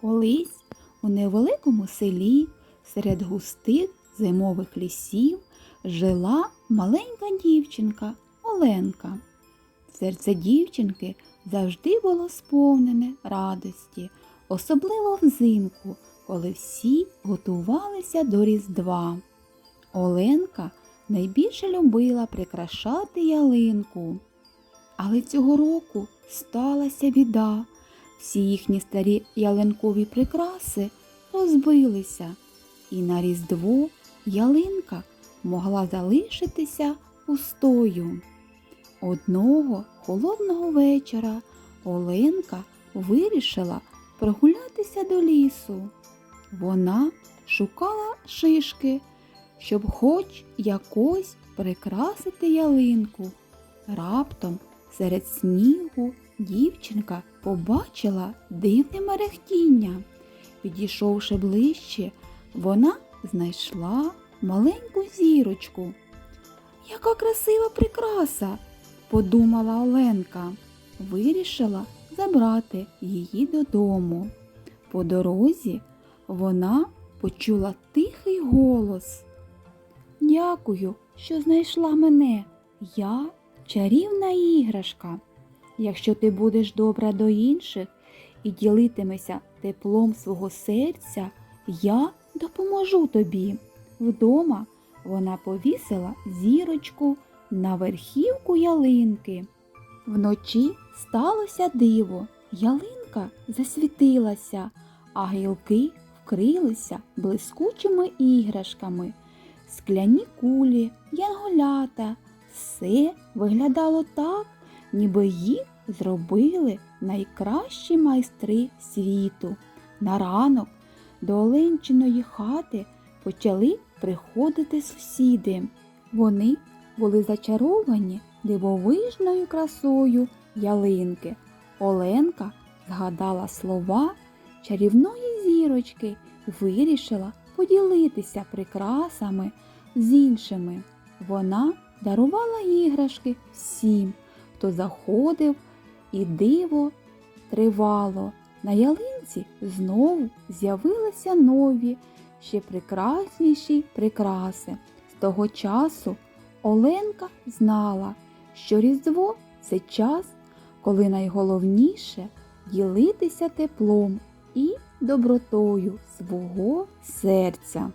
Колись у невеликому селі серед густих зимових лісів жила маленька дівчинка Оленка. Серце дівчинки завжди було сповнене радості, особливо взимку, коли всі готувалися до Різдва. Оленка найбільше любила прикрашати ялинку. Але цього року сталася біда. Всі їхні старі ялинкові прикраси розбилися, і на Різдво ялинка могла залишитися пустою. Одного холодного вечора Оленка вирішила прогулятися до лісу. Вона шукала шишки, щоб хоч якось прикрасити ялинку. Раптом серед снігу дівчинка побачила дивне мерехтіння. Підійшовши ближче, вона знайшла маленьку зірочку. Яка красива прикраса, подумала Оленка. Вирішила забрати її додому. По дорозі вона почула тихий голос. Дякую, що знайшла мене. Я чарівна іграшка. Якщо ти будеш добра до інших і ділитимешся теплом свого серця, я допоможу тобі. Вдома вона повісила зірочку на верхівку ялинки. Вночі сталося диво, ялинка засвітилася, а гілки вкрилися блискучими іграшками, скляні кулі, янголята. Все виглядало так, ніби їх зробили найкращі майстри світу. На ранок до Оленчиної хати почали приходити сусіди. Вони були зачаровані дивовижною красою ялинки. Оленка згадала слова чарівної зірочки вирішила поділитися прикрасами з іншими. Вона дарувала іграшки всім, хто заходив, і диво тривало. На ялинці знову з'явилися нові, ще прекрасніші прикраси. З того часу Оленка знала, що Різдво це час, коли найголовніше ділитися теплом і добротою свого серця.